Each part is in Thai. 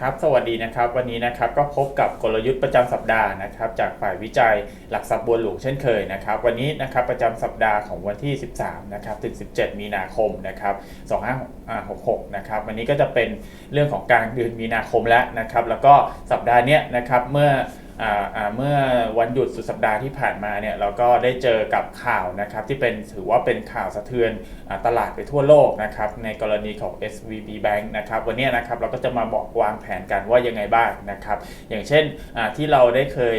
ครับ สวัสดีนะครับ วันนี้นะครับก็พบกับกลยุทธ์ประจำสัปดาห์นะครับ จากฝ่ายวิจัยหลักทรัพย์บัวหลวงเช่นเคยนะครับ วันนี้นะครับประจำสัปดาห์ของวันที่ 13นะครับถึง 17 มีนาคมนะครับ2566นะครับวันนี้ก็จะเป็นเรื่องของกลารเดือนมีนาคมแล้วนะครับ แล้วก็สัปดาห์เนี้ยนะครับเมื่อ เมื่อวันหยุดสุดสัปดาห์ที่ผ่านมาเนี่ยเราก็ได้เจอกับข่าวนะครับที่เป็นถือว่าเป็นข่าวสะเทือนอตลาดไปทั่วโลกนะครับในกรณีของ SVB Bank นะครับวันนี้นะครับเราก็จะมาบอกวางแผนกันว่ายังไงบ้างนะครับอย่างเช่นที่เราได้เคย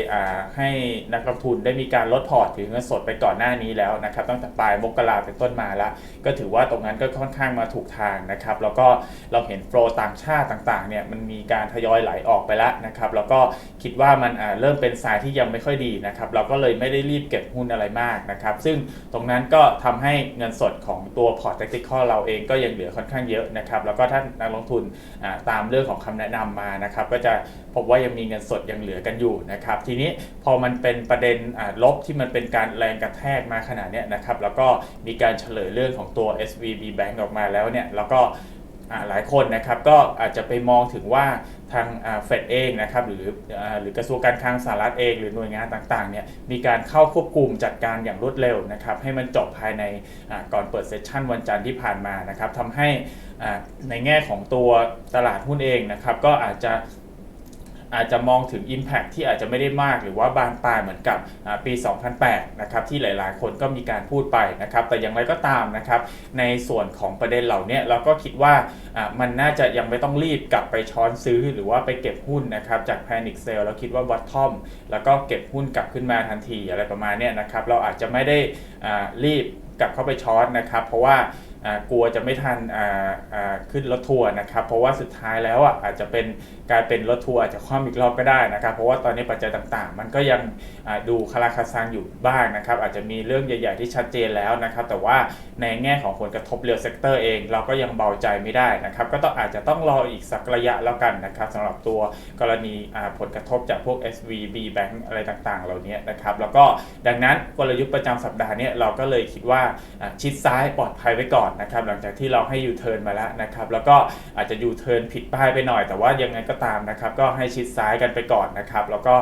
ให้นักลงทุนได้มีการลดพอร์ตถือเงินสดไปก่อนหน้านี้แล้วนะครับตั้งแต่ปลายมกราเป็นต้นมาล้วก็ถือว่าตรงนั้นก็ค่อนข้างมาถูกทางนะครับแล้วก็เราเห็นโฟลต่างชาติต่างๆเนี่ยมันมีการทยอยไหลออกไปแล้วนะครับแล้วก็คิดว่ามันอาเริ่มเป็นสายที่ยังไม่ค่อยดีนะครับเราก็เลยไม่ได้รีบเก็บหุ้นอะไรมากนะครับซึ่งตรงนั้นก็ทำให้เงินสดของตัวพอร์ต tactical เราเองก็ยังเหลือค่อนข้างเยอะนะครับแล้วก็ถ้านักลงทุนตามเรื่องของคำแนะนำมานะครับก็จะพบว่ายังมีเงินสดยังเหลือกันอยู่นะครับทีนี้พอมันเป็นประเด็นลบที่มันเป็นการแรงกระแทกมาขนาดนี้นะครับแล้วก็มีการเฉลยเรื่องของตัว SVB Bank ออกมาแล้วเนี่ยแล้วก็ หลายคนนะครับก็อาจจะไปมองถึงว่าทางเฟดเองนะครับหรือหรือกระทรวงการคลังสหรัฐเองหรือหน่วยงานต่างๆเนี่ยมีการเข้าควบคุมจัดการอย่างรวดเร็วนะครับให้มันจบภายในก่อนเปิดเซสชันวันจันทร์ที่ผ่านมานะครับทำให้ในแง่ของตัวตลาดหุ้นเองนะครับก็อาจจะ อาจจะมองถึง Impact ที่อาจจะไม่ได้มากหรือว่าบานปลายเหมือนกับอ่าปี 2008 นะครับที่หลายๆ คนก็มีการพูดไปนะครับแต่อย่างไรก็ตามนะครับในส่วนของประเด็นเหล่านี้เราก็คิดว่ามันน่าจะยังไม่ต้องรีบกลับไปช้อนซื้อหรือว่าไปเก็บหุ้นนะครับจาก Panic Sale เราคิดว่า Bottom แล้วก็เก็บหุ้นกลับขึ้นมาทันทีอะไรประมาณนี้นะครับเราอาจจะไม่ได้รีบกลับเข้าไปช้อนนะครับ เพราะว่า กลัวจะไม่ทันขึ้นรถทัวร์นะครับเพราะว่าสุดท้ายแล้วอะอาจจะเป็นกลายเป็นรถทัวร์อาจจะคว่ำอีกรอบก็ได้นะครับเพราะว่าตอนนี้ปัจจัยต่างๆ มันก็ยังดูคาราคาซังอยู่บ้างนะครับอาจจะมีเรื่องใหญ่ ๆ ที่ชัดเจนแล้วนะครับแต่ว่าในแง่ของผลกระทบเรียลเซกเตอร์เองเราก็ยังเบาใจไม่ได้นะครับก็ต้องอาจจะต้องรออีกสักระยะแล้วกันนะครับสำหรับตัวกรณีผลกระทบจากพวก SVB Bank อะไรต่างๆ เหล่านี้นะครับแล้วก็ดังนั้นกลยุทธ์ประจำสัปดาห์นี้เราก็เลยคิดว่าชิดซ้ายปลอดภัยไว้ก่อนนะครับหลังจากที่เราให้ยูเทิร์นมาแล้วนะครับแล้วก็อาจจะยูเทิร์นผิดป้ายไปหน่อย แต่ว่ายังไงก็ตามนะครับก็ให้ชิดซ้ายกันไปก่อนนะครับแล้วก็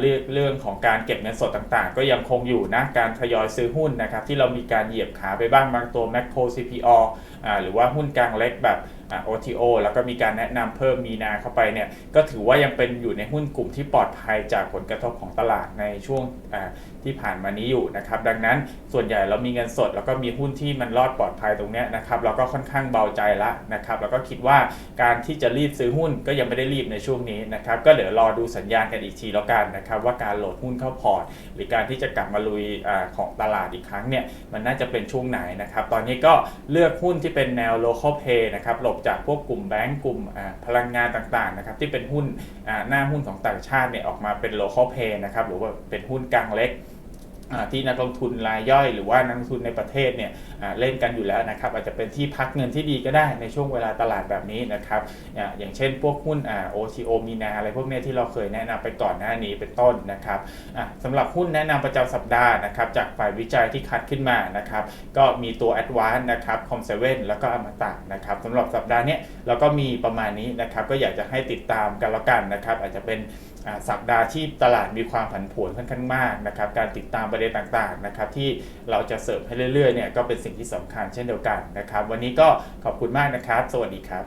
เรื่องเรื่องของการเก็บเงินสดต่างๆ ก็ยังคงอยู่นะการทยอยซื้อหุ้นนะครับที่เรามีการเหยียบขาไปบ้างบางตัว Macro CPO อ่าหรือว่าหุ้นกลางเล็กแบบ OTO แล้วก็มีการแนะนำเพิ่มมีนาเข้าไปเนี่ยก็ถือว่ายังเป็นอยู่ในหุ้นกลุ่มที่ปลอดภัยจากผลกระทบของตลาดในช่วงที่ผ่านมานี้อยู่นะครับดังนั้นส่วนใหญ่เรามีเงินสด แล้วก็มีหุ้นที่มันรอดปลอดภัยตรงนี้นะครับเราก็ค่อนข้างเบาใจละนะครับแล้วก็คิดว่าการที่จะรีบซื้อหุ้นก็ยังไม่ได้รีบในช่วงนี้นะครับก็เดี๋ยวรอดูสัญญาณกันอีกทีแล้วกันนะครับว่าการโหลดหุ้นเข้าพอร์ต หรือการที่จะกลับมาลุยอของตลาดอีกครั้งเนี่ยมันน่าจะเป็นช่วงไหนนะครับตอนนี้ก็เลือกหุ้นที่เป็นแนว local pay นะครับหลบจากพวกกลุ่มแบงก์กลุ่มพลังงานต่างๆนะครับที่เป็นหุ้นหน้าหุ้นของต่างชาติเนี่ยออกมาเป็น local pay นะครับหรือว่าเป็นหุ้นกลางเล็ก ที่นักลงทุนรายย่อย หรือว่านักลงทุนในประเทศเนี่ยเล่นกันอยู่แล้วนะครับอาจจะเป็นที่พักเงินที่ดีก็ได้ในช่วงเวลาตลาดแบบนี้นะครับอย่างเช่นพวกหุ้นอ่า OTO มีนาอะไรพวกเนี้ยที่เราเคยแนะนำไปก่อนหน้านี้เป็นต้นนะครับสำหรับหุ้นแนะนำประจำสัปดาห์นะครับจากฝ่ายวิจัยที่คัดขึ้นมานะครับก็มีตัว a d v a n c e นะครับ c o m 7แล้วก็อมตะนะครับสำหรับสัปดาห์เนี้ยเราก็มีประมาณนี้นะครับก็อยากจะให้ติดตามกันแล้วกันนะครับอาจจะเป็นสัปดาห์ที่ตลาดมีความผันผวนค่อนข้างมากนะครับการติดตามประเด็นต่างๆนะครับที่เราจะเสิร์ฟให้เรื่อยๆเนี่ยก็เป็นสิ่งที่สำคัญเช่นเดียวกันนะครับ วันนี้ก็ขอบคุณมากนะครับ สวัสดีครับ